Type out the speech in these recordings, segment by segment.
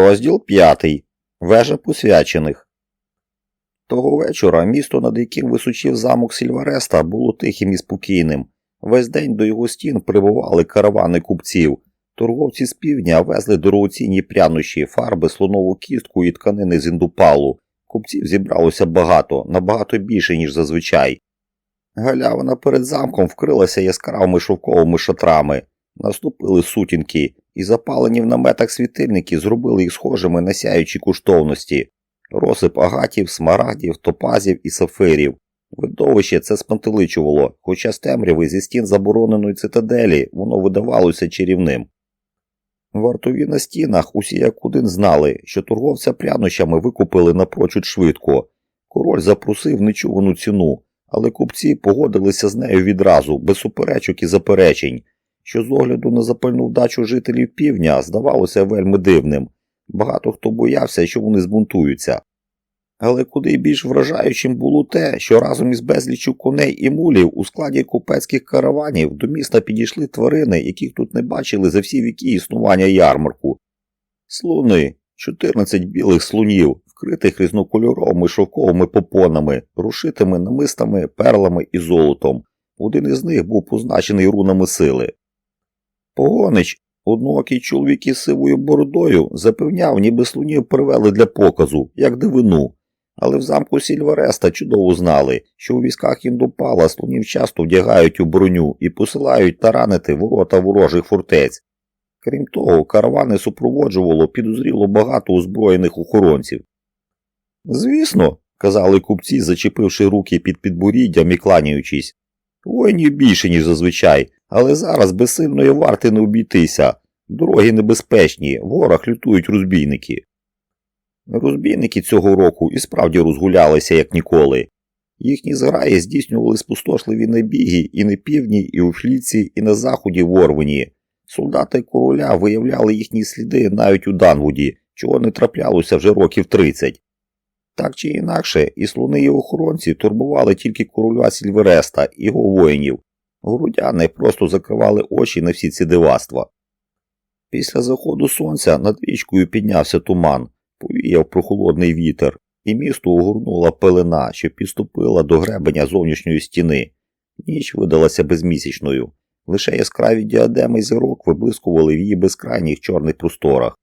Розділ 5. Вежа посвячених. Того вечора місто, над яким височив замок Сільвареста, було тихим і спокійним. Весь день до його стін прибували каравани купців. Торговці з півдня везли дорогоцінні прянощі, фарби, слонову кістку і тканини з індупалу. Купців зібралося багато, набагато більше, ніж зазвичай. Галявина перед замком вкрилася яскравими шовковими шатрами. Наступили сутінки, і запалені в наметах світильники зробили їх схожими на сяючі коштовності. Розсип агатів, смарагдів, топазів і сафирів. Видовище це спантеличувало, хоча з темряви зі стін забороненої цитаделі воно видавалося чарівним. Вартові на стінах усі як один знали, що торговця прянощами викупили напрочуд швидко. Король запросив нечувану ціну, але купці погодилися з нею відразу, без суперечок і заперечень, що з огляду на запальну вдачу жителів півдня здавалося вельми дивним. Багато хто боявся, що вони збунтуються. Але куди більш вражаючим було те, що разом із безліччю коней і мулів у складі купецьких караванів до міста підійшли тварини, яких тут не бачили за всі віки існування ярмарку. Слони, 14 білих слонів, вкритих різнокольоровими шовковими попонами, рушитими намистами, перлами і золотом. Один із них був позначений рунами сили. Погонич, одноокий чоловік із сивою бородою, запевняв, ніби слонів привели для показу, як дивину. Але в замку Сільвареста чудово знали, що у військах індопала слонів часто вдягають у броню і посилають таранити ворота ворожих фортець. Крім того, каравани супроводжувало підозріло багато озброєних охоронців. Звісно, казали купці, зачепивши руки під підборіддям і кланяючись. Воїнів більше, ніж зазвичай, але зараз без сильної варти не обійтися. Дороги небезпечні, в горах лютують розбійники. Розбійники цього року і справді розгулялися, як ніколи. Їхні зграї здійснювали спустошливі набіги і на півдні, і у Фліці, і на заході в Орвені. Солдати короля виявляли їхні сліди навіть у Данвуді, чого не траплялося вже років 30. Так чи інакше, і слони і охоронці турбували тільки короля Сільвереста і його воїнів. Грудяни просто закривали очі на всі ці диваства. Після заходу сонця над річкою піднявся туман, повіяв прохолодний вітер, і місто огорнула пелена, що підступила до гребеня зовнішньої стіни. Ніч видалася безмісячною. Лише яскраві діадеми зірок виблискували в її безкрайніх чорних просторах.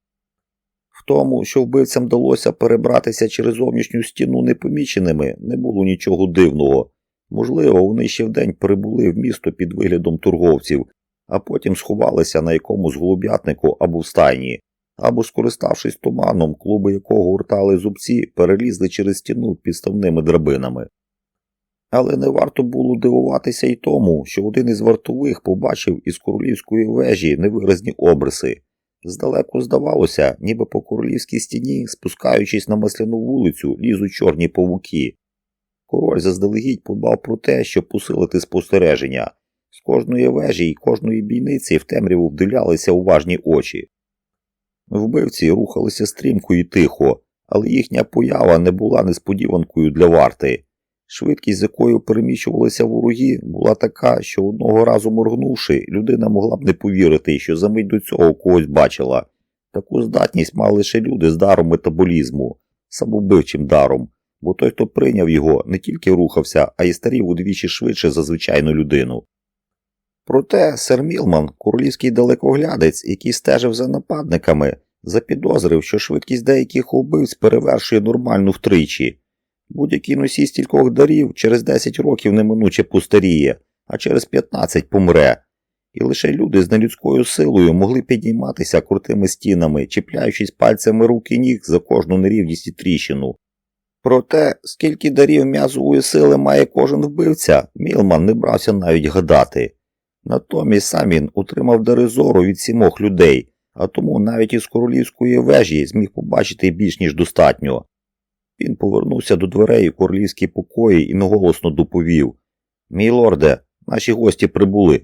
В тому, що вбивцям вдалося перебратися через зовнішню стіну непоміченими, не було нічого дивного. Можливо, вони ще вдень прибули в місто під виглядом торговців, а потім сховалися на якомусь голуб'ятнику або в стайні, або, скориставшись туманом, клуби якого гуртали зубці, перелізли через стіну підставними драбинами. Але не варто було дивуватися й тому, що один із вартових побачив із королівської вежі невиразні обриси. Здалеку здавалося, ніби по королівській стіні, спускаючись на масляну вулицю, лізуть чорні павуки. Король заздалегідь подбав про те, щоб посилити спостереження. З кожної вежі і кожної бійниці в темряву вдивлялися уважні очі. Вбивці рухалися стрімко і тихо, але їхня поява не була несподіванкою для варти. Швидкість, з якою переміщувалися вороги, була така, що одного разу моргнувши, людина могла б не повірити, що за мить до цього когось бачила. Таку здатність мали лише люди з даром метаболізму, самобивчим даром, бо той, хто прийняв його, не тільки рухався, а й старів удвічі швидше за звичайну людину. Проте сер Мілман, королівський далекоглядець, який стежив за нападниками, запідозрив, що швидкість деяких убивць перевершує нормальну втричі. Будь-який носій стількох дарів через 10 років неминуче пустаріє, а через 15 помре. І лише люди з нелюдською силою могли підійматися крутими стінами, чіпляючись пальцями рук і ніг за кожну нерівність і тріщину. Проте, скільки дарів м'язової сили має кожен вбивця, Мілман не брався навіть гадати. Натомість сам він утримав дари зору від сімох людей, а тому навіть із королівської вежі зміг побачити більш ніж достатньо. Він повернувся до дверей у королівські покої і неголосно доповів Мій лорде, наші гості прибули.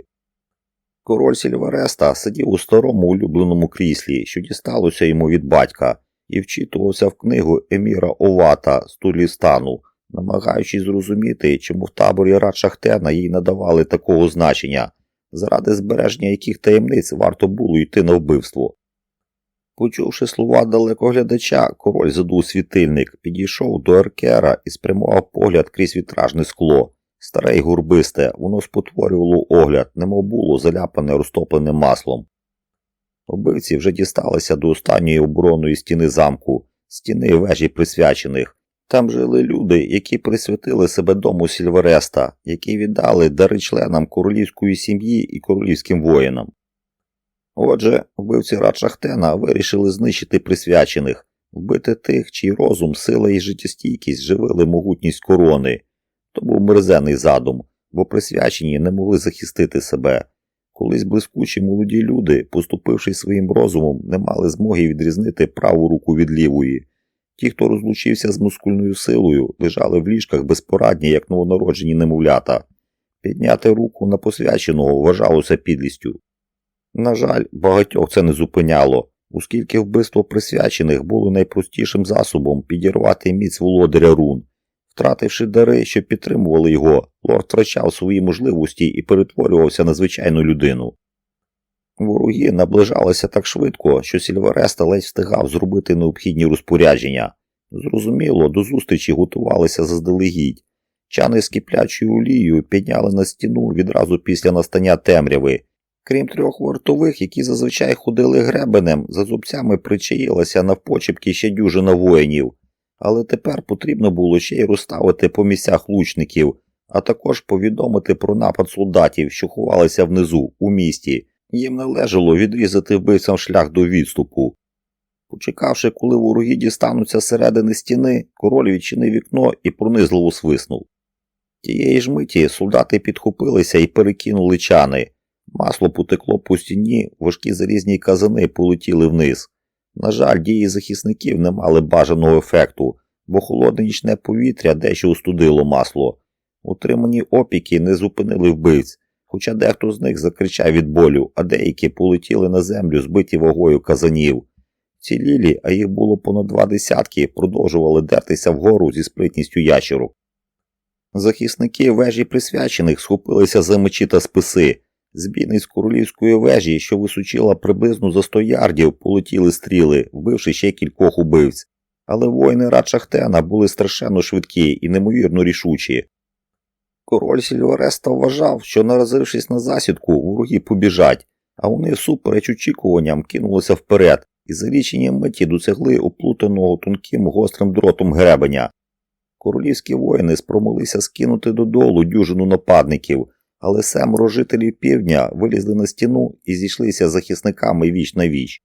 Король Сільвареста сидів у старому улюбленому кріслі, що дісталося йому від батька, і вчитувався в книгу Еміра Овата з Тулістану, намагаючись зрозуміти, чому в таборі Рад Шахтена їй надавали такого значення, заради збереження яких таємниць варто було йти на вбивство. Почувши слова далекоглядача, король задув світильник, підійшов до Еркера і спрямував погляд крізь вітражне скло. Старе й гурбисте, воно спотворювало огляд, немов було заляпане розтопленим маслом. Убивці вже дісталися до останньої оборонної стіни замку, стіни вежі присвячених. Там жили люди, які присвятили себе дому Сільвереста, які віддали дари членам королівської сім'ї і королівським воїнам. Отже, вбивці Радшахтена вирішили знищити присвячених, вбити тих, чий розум, сила і життєстійкість живили могутність корони. То був мерзенний задум, бо присвячені не могли захистити себе. Колись блискучі молоді люди, поступивши своїм розумом, не мали змоги відрізнити праву руку від лівої. Ті, хто розлучився з мускульною силою, лежали в ліжках безпорадні, як новонароджені немовлята. Підняти руку на посвяченого вважалося підлістю. На жаль, багатьох це не зупиняло, оскільки вбивство присвячених було найпростішим засобом підірвати міць володаря рун. Втративши дари, що підтримували його, лорд втрачав свої можливості і перетворювався на звичайну людину. Вороги наближалися так швидко, що Сільвереста ледь встигав зробити необхідні розпорядження. Зрозуміло, до зустрічі готувалися заздалегідь. Чани з киплячою олією підняли на стіну відразу після настання темряви. Крім трьох вартових, які зазвичай ходили гребенем, за зубцями причаїлася навпочепки ще дюжина воїнів, але тепер потрібно було ще й розставити по місцях лучників, а також повідомити про напад солдатів, що ховалися внизу, у місті. Їм належало відрізати вбивцям шлях до відступу. Почекавши, коли вороги дістануться середини стіни, король відчинив вікно і пронизливо свиснув. Тієї ж миті солдати підхопилися і перекинули чани. Масло потекло по стіні, важкі залізні казани полетіли вниз. На жаль, дії захисників не мали бажаного ефекту, бо холодне нічне повітря дещо устудило масло. Утримані опіки не зупинили вбивць, хоча дехто з них закричав від болю, а деякі полетіли на землю, збиті вагою казанів. Ці лілі, а їх було понад два десятки, продовжували дертися вгору зі спритністю ящерок. Захисники вежі присвячених схопилися за мечі та списи. Збійний з королівської вежі, що височила приблизно за 100 ярдів, полетіли стріли, вбивши ще кількох убивць. Але воїни Радшахтена були страшенно швидкі і неймовірно рішучі. Король Сільвереста вважав, що, наразившись на засідку, вороги побіжать, а вони, всупереч очікуванням, кинулися вперед і за лічені миті досягли оплутаного тонким гострим дротом гребеня. Королівські воїни спромолися скинути додолу дюжину нападників, але семеро жителів півдня вилізли на стіну і зійшлися захисниками віч на віч.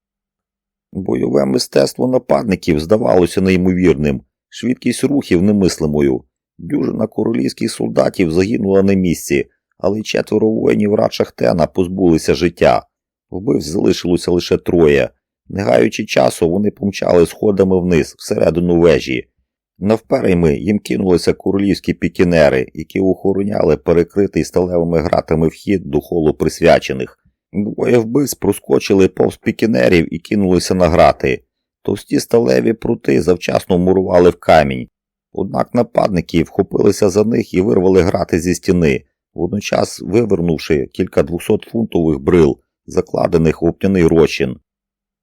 Бойове мистецтво нападників здавалося неймовірним, швидкість рухів немислимою. Дюжина королівських солдатів загинула на місці, але четверо воїнів Радшахтена позбулися життя. Вбивць залишилося лише троє. Не гаючи часу, вони помчали сходами вниз, всередину вежі. Навперейми їм кинулися королівські пікінери, які охороняли перекритий сталевими гратами вхід до холу присвячених. Двоє вбивць проскочили повз пікінерів і кинулися на грати. Товсті сталеві прути завчасно мурували в камінь. Однак нападники вхопилися за них і вирвали грати зі стіни, водночас вивернувши кілька двохсотфунтових брил, закладених в опняний розчин.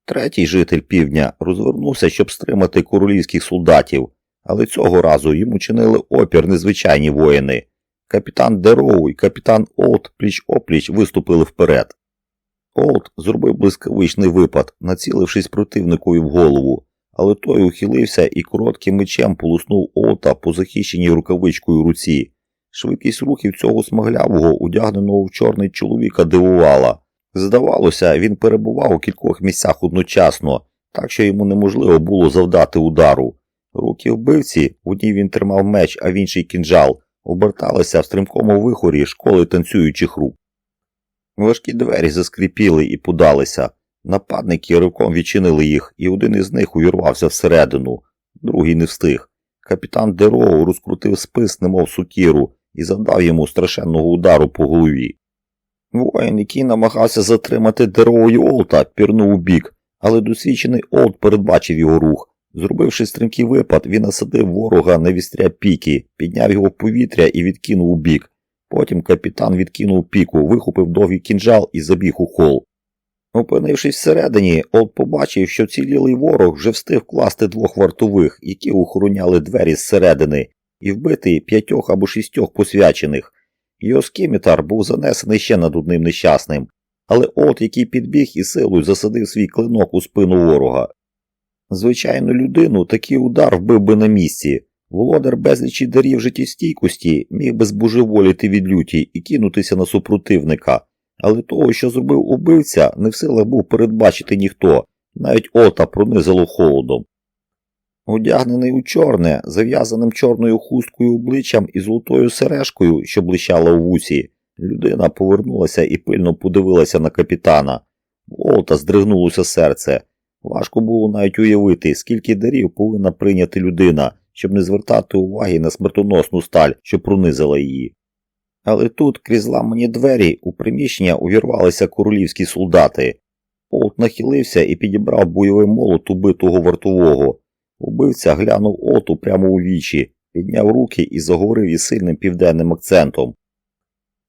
Третій житель півдня розвернувся, щоб стримати королівських солдатів, але цього разу йому чинили опір незвичайні воїни. Капітан Дероу і капітан Олд пліч опліч виступили вперед. Олд зробив блискавичний випад, націлившись противникові в голову, але той ухилився і коротким мечем полуснув Олта по захищеній рукавичкою руці. Швидкість рухів цього смаглявого, одягненого в чорний чоловіка, дивувала. Здавалося, він перебував у кількох місцях одночасно, так що йому неможливо було завдати удару. Руки вбивці, в одній він тримав меч, а в інший кінжал, оберталися в стрімкому вихорі школи танцюючих рук. Важкі двері заскріпіли і подалися. Нападники ривком відчинили їх, і один із них увірвався всередину, другий не встиг. Капітан Дероу розкрутив спис, немов сукіру, і завдав йому страшенного удару по голові. Воїн, який намагався затримати Дероу і Олта, пірнув у бік, але досвідчений Олд передбачив його рух. Зробивши стрімкий випад, він насадив ворога на вістря піки, підняв його в повітря і відкинув у бік. Потім капітан відкинув піку, вихопив довгий кінжал і забіг у хол. Опинившись всередині, Олд побачив, що цілілий ворог вже встиг вкласти двох вартових, які охороняли двері зсередини, і вбити п'ятьох або шістьох посвячених. Його скімітар був занесений ще над одним нещасним, але Олд, який підбіг і силою засадив свій клинок у спину ворога. Звичайну людину такий удар вбив би на місці. Володар безлічі дарів життєстійкості міг би збожеволіти від люті і кинутися на супротивника, але того, що зробив убивця, не в силах був передбачити ніхто, навіть ота пронизило холодом. Одягнений у чорне, зав'язаним чорною хусткою обличчям і золотою сережкою, що блищала у вусі, людина повернулася і пильно подивилася на капітана. В Олта здригнулося серце. Важко було навіть уявити, скільки дарів повинна прийняти людина, щоб не звертати уваги на смертоносну сталь, що пронизила її. Але тут, крізь ламані двері, у приміщення увірвалися королівські солдати. Олд нахилився і підібрав бойовий молот убитого вартового. Убивця глянув Олту прямо у вічі, підняв руки і заговорив із сильним південним акцентом.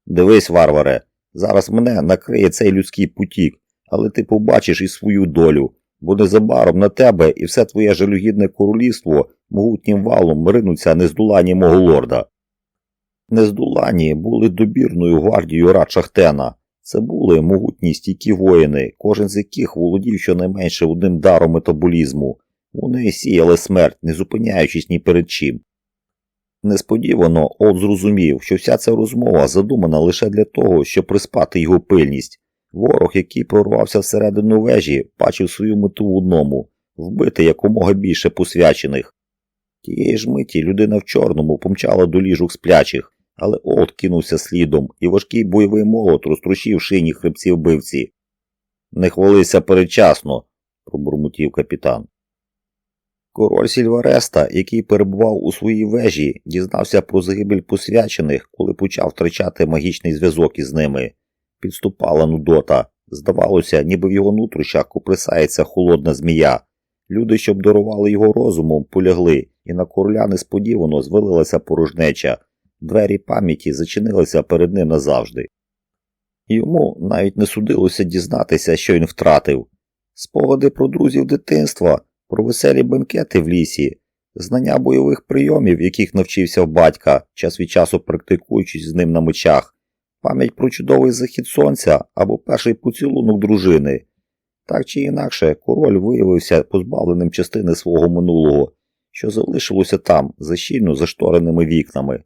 Дивись, варваре, зараз мене накриє цей людський потік, але ти побачиш і свою долю, бо незабаром на тебе і все твоє жалюгідне королівство могутнім валом ринуться нездолані мого лорда. Нездолані були добірною гвардією Радшахтена. Це були могутні стійкі воїни, кожен з яких володів щонайменше одним даром метаболізму. Вони сіяли смерть, не зупиняючись ні перед чим. Несподівано Олд зрозумів, що вся ця розмова задумана лише для того, щоб приспати його пильність. Ворог, який прорвався всередину вежі, бачив свою мету в одному вбити якомога більше посвячених. Тієї ж миті людина в чорному помчала до ліжок сплячих, але Олд кинувся слідом, і важкий бойовий молот розтрощив шині хребці вбивці. Не хвалися передчасно, пробурмотів капітан. Король Сільвареста, який перебував у своїй вежі, дізнався про загибель посвячених, коли почав втрачати магічний зв'язок із ними. Підступала нудота. Здавалося, ніби в його нутрощах куприсається холодна змія. Люди, що обдарували його розумом, полягли, і на короля несподівано звалилася порожнеча. Двері пам'яті зачинилися перед ним назавжди. Йому навіть не судилося дізнатися, що він втратив. Спогади про друзів дитинства, про веселі бенкети в лісі, знання бойових прийомів, яких навчився в батька, час від часу практикуючись з ним на мечах, пам'ять про чудовий захід сонця або перший поцілунок дружини. Так чи інакше, король виявився позбавленим частини свого минулого, що залишилося там, за щільно заштореними вікнами.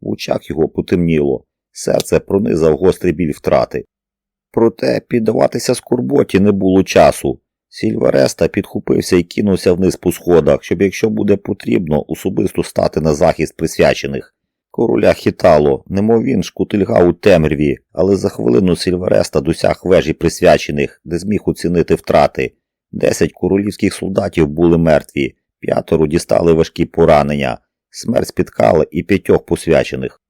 В очах його потемніло, серце пронизав гострий біль втрати. Проте піддаватися скорботі не було часу. Сільвереста підхопився і кинувся вниз по сходах, щоб, якщо буде потрібно, особисто стати на захист присвячених. Короля хитало, немов він шкутильгав у темряві, але за хвилину Сільвереста досяг вежі присвячених, де зміг оцінити втрати. Десять королівських солдатів були мертві, п'ятеро дістали важкі поранення, смерть спіткала і п'ятьох посвячених.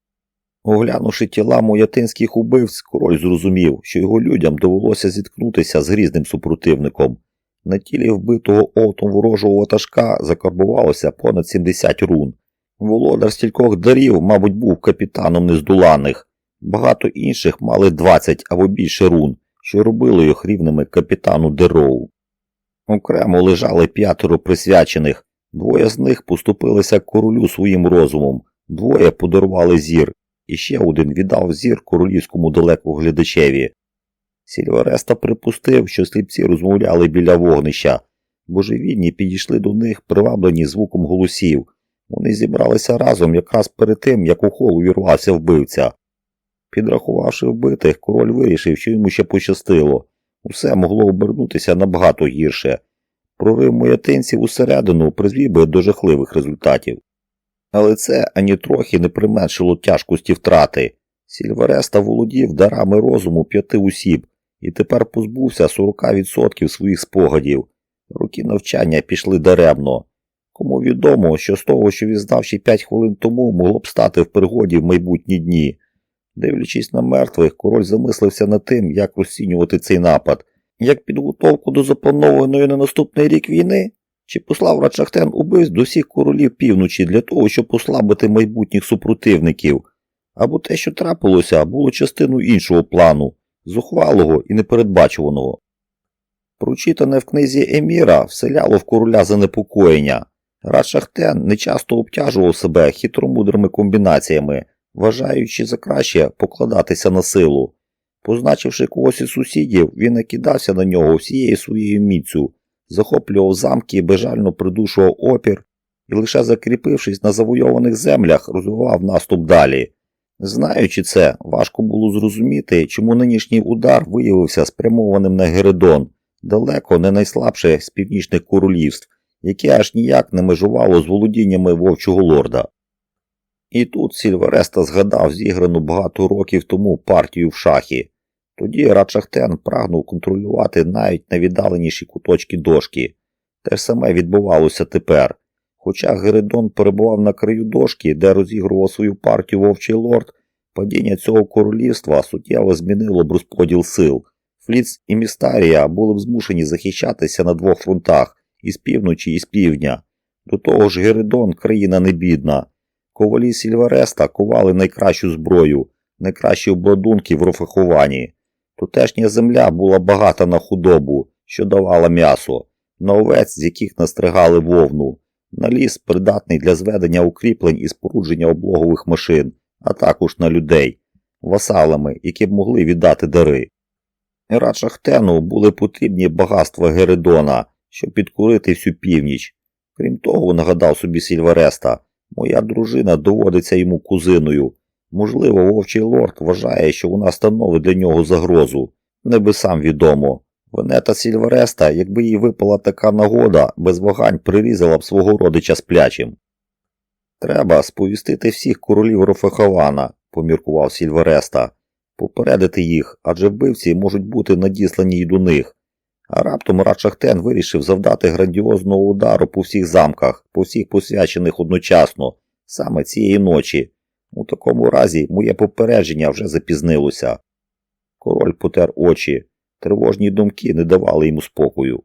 Оглянувши тіла моятинських убивць, король зрозумів, що його людям довелося зіткнутися з грізним супротивником. На тілі вбитого олтом ворожого ватажка закарбувалося понад 70 рун. Володар стількох дарів, мабуть, був капітаном нездоланих. Багато інших мали 20 або більше рун, що робили їх рівними капітану Дероу. Окремо лежали п'ятеро присвячених, двоє з них поступилися королю своїм розумом, двоє подарували зір, і ще один віддав зір королівському далекоглядачеві. Сільвереста припустив, що сліпці розмовляли біля вогнища. Божевільні підійшли до них, приваблені звуком голосів. Вони зібралися разом якраз перед тим, як у хол увірвався вбивця. Підрахувавши вбитих, король вирішив, що йому ще пощастило. Усе могло обернутися набагато гірше. Прорив моятинців усередину призвів би до жахливих результатів. Але це ані трохи не применшило тяжкості втрати. Сільвереста володів дарами розуму п'яти осіб і тепер позбувся 40% своїх спогадів. Роки навчання пішли даремно. Кому відомо, що з того, що він 5 хвилин тому, могло б стати в пригоді в майбутні дні. Дивлячись на мертвих, король замислився над тим, як розцінювати цей напад, як підготовку до запланованої на наступний рік війни. Чи послав Рачахтен убивць до всіх королів півночі для того, щоб послабити майбутніх супротивників, або те, що трапилося, було частиною іншого плану, зухвалого і непередбачуваного. Прочитане в книзі Еміра вселяло в короля занепокоєння. Радшахтен нечасто обтяжував себе хитромудрими комбінаціями, вважаючи за краще покладатися на силу. Позначивши когось із сусідів, він накидався на нього всією своєю міцю, захоплював замки і безжально придушував опір і лише закріпившись на завойованих землях, розвивав наступ далі. Знаючи це, важко було зрозуміти, чому нинішній удар виявився спрямованим на Гередон, далеко не найслабше з північних королівств, яке аж ніяк не межувало з володіннями вовчого лорда. І тут Сільвереста згадав зіграну багато років тому партію в шахі. Тоді Радшахтен прагнув контролювати навіть найвіддаленіші куточки дошки. Те ж саме відбувалося тепер. Хоча Геридон перебував на краю дошки, де розігрував свою партію вовчий лорд, падіння цього королівства суттєво змінило б розподіл сил. Фліц і Містарія були б змушені захищатися на двох фронтах із півночі і з півдня. До того ж, Геридон країна не бідна. Ковалі Сільвереста ковали найкращу зброю, найкращі обладунки в рофахуванні. Тутешня земля була багата на худобу, що давала м'ясо, на овець, з яких настригали вовну, на ліс, придатний для зведення укріплень і спорудження облогових машин, а також на людей, васалами, які б могли віддати дари. Радшахтену були потрібні багатства Геридона, щоб підкурити всю північ. Крім того, нагадав собі Сільвереста, моя дружина доводиться йому кузиною. Можливо, вовчий лорд вважає, що вона становить для нього загрозу. Небесам відомо. Венета Сільвереста, якби їй випала така нагода, без вагань прирізала б свого родича сплячим. Треба сповістити всіх королів Рофехавана, поміркував Сільвереста, попередити їх, адже вбивці можуть бути надіслані й до них. А раптом Радшахтен вирішив завдати грандіозного удару по всіх замках, по всіх посвячених одночасно, саме цієї ночі. У такому разі моє попередження вже запізнилося. Король потер очі, тривожні думки не давали йому спокою.